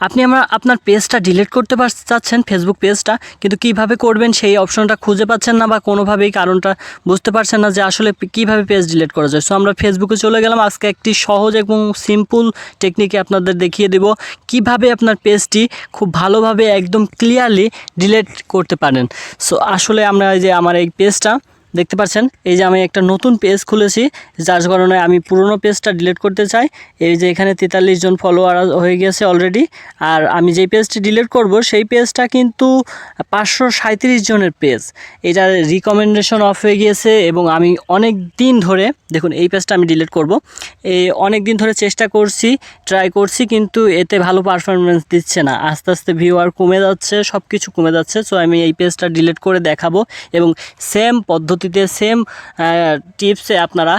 আপনি আমরা, আপনার পেজটা ডিলিট করতে চাচ্ছেন ফেসবুক পেজটা কিন্তু কীভাবে করবেন সেই অপশনটা খুঁজে পাচ্ছেন না বা কোনোভাবেই কারণটা বুঝতে পারছেন না যে আসলে কীভাবে পেজ ডিলিট করা যায়। সো আমরা ফেসবুকে চলে গেলাম। আজকে একটি সহজ এবং সিম্পল টেকনিকে আপনাদের দেখিয়ে দেব কীভাবে আপনার পেজটি খুব ভালোভাবে একদম ক্লিয়ারলি ডিলিট করতে পারেন। সো আসলে আমরা যে, আমার এই পেজটা দেখতে পাচ্ছেন? এই যে আমি একটা নতুন পেজ খুলেছি, যার কারণে আমি পুরনো পেজটা ডিলিট করতে চাই। এই যে এখানে তেতাল্লিশ জন ফলোয়ার হয়ে গেছে অলরেডি আর আমি যেই পেজটি ডিলিট করব, সেই পেজটা কিন্তু পাঁচশো সাঁত্রিশ জনের পেজ এটা রিকমেন্ডেশন অফ হয়ে গিয়েছে এবং আমি অনেক দিন ধরে, দেখুন, এই পেজটা আমি ডিলিট করব। এই অনেক দিন ধরে চেষ্টা করছি ট্রাই করছি, কিন্তু এতে ভালো পারফরমেন্স দিচ্ছে না। আস্তে আস্তে ভিউয়ার কমে যাচ্ছে সব কিছু কমে যাচ্ছে। সো আমি এই পেজটা ডিলিট করে দেখাবো এবং সেম পদ্ধতিতে সেম টিপসে আপনারা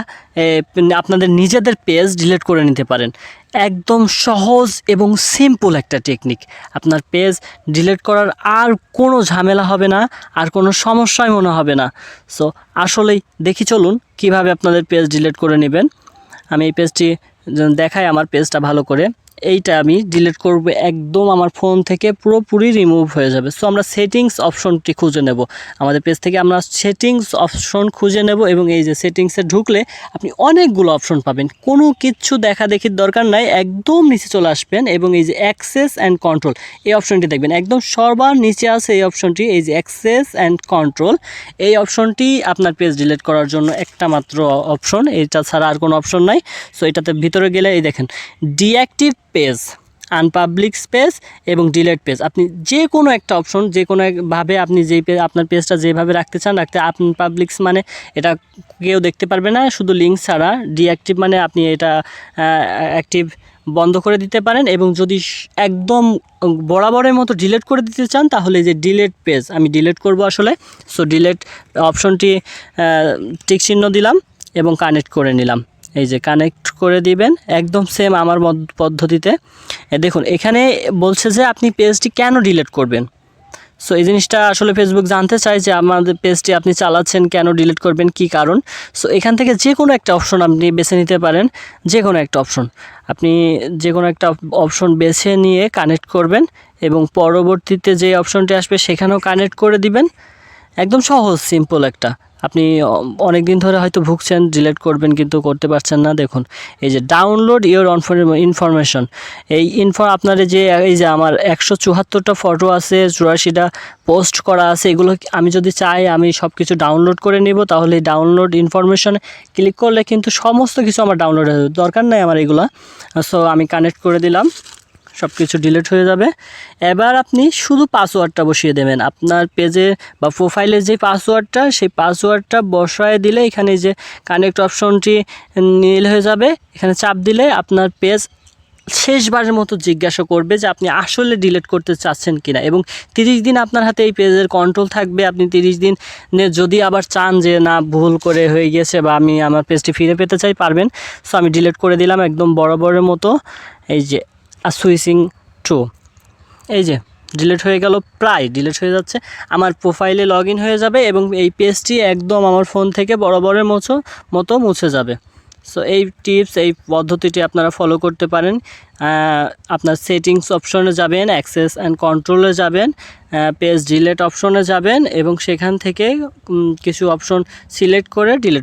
আপনাদের নিজেদের পেজ ডিলিট করে নিতে পারেন। একদম সহজ এবং সিম্পল একটা টেকনিক আপনার পেজ ডিলিট করার আর কোনো ঝামেলা হবে না, আর কোনো সমস্যাই মনে হবে না। সো আসলেই দেখি চলুন কীভাবে আপনাদের পেজ ডিলিট করে নেবেন। আমি এই পেজটি দেখাই, আমার পেজটা ভালো করে। এইটা আমি ডিলিট করব একদম আমার ফোন থেকে পুরোপুরি রিমুভ হয়ে যাবে। সো আমরা সেটিংস অপশনটি খুঁজে নেব। আমাদের পেজ থেকে আমরা সেটিংস অপশন খুঁজে নেব এবং এই যে সেটিংসে ঢুকলে আপনি অনেকগুলো অপশন পাবেন। কোনো কিচ্ছু দেখা দেখির দরকার নাই, একদম নিচে চলে আসবেন এবং এই যে অ্যাক্সেস অ্যান্ড কন্ট্রোল এই অপশনটি দেখবেন। একদম সবার নিচে আছে এই অপশনটি এই যে অ্যাক্সেস অ্যান্ড কন্ট্রোল এই অপশনটি আপনার পেজ ডিলিট করার জন্য একটা মাত্র অপশন এটা ছাড়া আর কোনো অপশন নাই। সো এটাতে ভিতরে গেলে এই দেখেন ডিঅ্যাক্টিভ পেজ আনপাবলিক স্পেস এবং ডিলেট পেজ আপনি যে কোনো একটা অপশন যে কোনো ভাবে আপনি যেই আপনার পেজটা যেভাবে রাখতে চান, রাখতে আনপাবলিক্স মানে এটা কেউ দেখতে পারবে না, শুধু লিঙ্ক ছাড়া। ডিঅ্যাক্টিভ মানে আপনি এটা অ্যাক্টিভ বন্ধ করে দিতে পারেন এবং যদি একদম বরাবরের মতো ডিলেট করে দিতে চান, তাহলে যে ডিলেট পেজ আমি ডিলেট করব আসলে। সো ডিলেট অপশনটি টিক চিহ্ন দিলাম এবং কানেক্ট করে নিলাম। এই যে কানেক্ট করে দিবেন, একদম সেম আমার পদ্ধতিতে। দেখুন, এখানে বলছে যে আপনি পেজটি কেন ডিলিট করবেন? সো এই জিনিসটা আসলে ফেসবুক জানতে চায় যে আমাদের পেজটি আপনি চালাচ্ছেন, কেন ডিলিট করবেন, কি কারণ? সো এখান থেকে যে কোনো একটা অপশন আপনি বেছে নিতে পারেন, যে কোনো একটা অপশন আপনি যে কোনো একটা অপশন বেছে নিয়ে কানেক্ট করবেন এবং পরবর্তীতে যে অপশনটি আসবে, সেখানেও কানেক্ট করে দিবেন। একদম সহজ সিম্পল একটা। আপনি অনেক দিন ধরে হয়তো ভুগছেন ডিলেট করবেন কিন্তু করতে পারছেন না। দেখুন, এই যে ডাউনলোড ইওর ইনফরমেশন এই ইনফর আপনার যে, এই যে আমার একশো চুয়াত্তরটা ফটো আছে, চুরাশিটা পোস্ট করা আছে, এগুলো আমি যদি চাই, আমি সব কিছু ডাউনলোড করে নিব, তাহলে ডাউনলোড ইনফরমেশন ক্লিক করলে কিন্তু সমস্ত কিছু আমার ডাউনলোড হয়ে দরকার নাই আমার এগুলা। সো আমি কানেক্ট করে দিলাম। সব কিছু ডিলিট হয়ে যাবে। এবার আপনি শুধু পাসওয়ার্ডটা বসিয়ে দেবেন। আপনার পেজে বা প্রোফাইলের যে পাসওয়ার্ডটা সেই পাসওয়ার্ডটা বসায় দিলে এখানে যে কানেক্ট অপশনটি নীল হয়ে যাবে, এখানে চাপ দিলে আপনার পেজ শেষবারের মতো জিজ্ঞাসা করবে যে আপনি আসলে ডিলিট করতে চাচ্ছেন কিনা। এবং তিরিশ দিন আপনার হাতে এই পেজের কন্ট্রোল থাকবে। আপনি তিরিশ দিন যদি আবার চান যে না, ভুল করে হয়ে গেছে বা আমি আমার পেজটি ফিরে পেতে চাই, পারবেন। সো আমি ডিলিট করে দিলাম একদম বরাবরের মতো। এই যে সুইচিং টু। এই যে ডিলেট হয়ে গেল প্রায় ডিলেট হয়ে যাচ্ছে। আমার প্রোফাইলে লগ হয়ে যাবে এবং এই পেজটি একদম আমার ফোন থেকে বরাবরের মতো মতো মুছে যাবে। সো এই টিপস এই পদ্ধতিটি আপনারা ফলো করতে পারেন। আপনার সেটিংস অপশনে যাবেন অ্যাক্সেস অ্যান্ড কন্ট্রোলে যাবেন পেজ ডিলেট অপশনে যাবেন এবং সেখান থেকে কিছু অপশন সিলেক্ট করে ডিলিট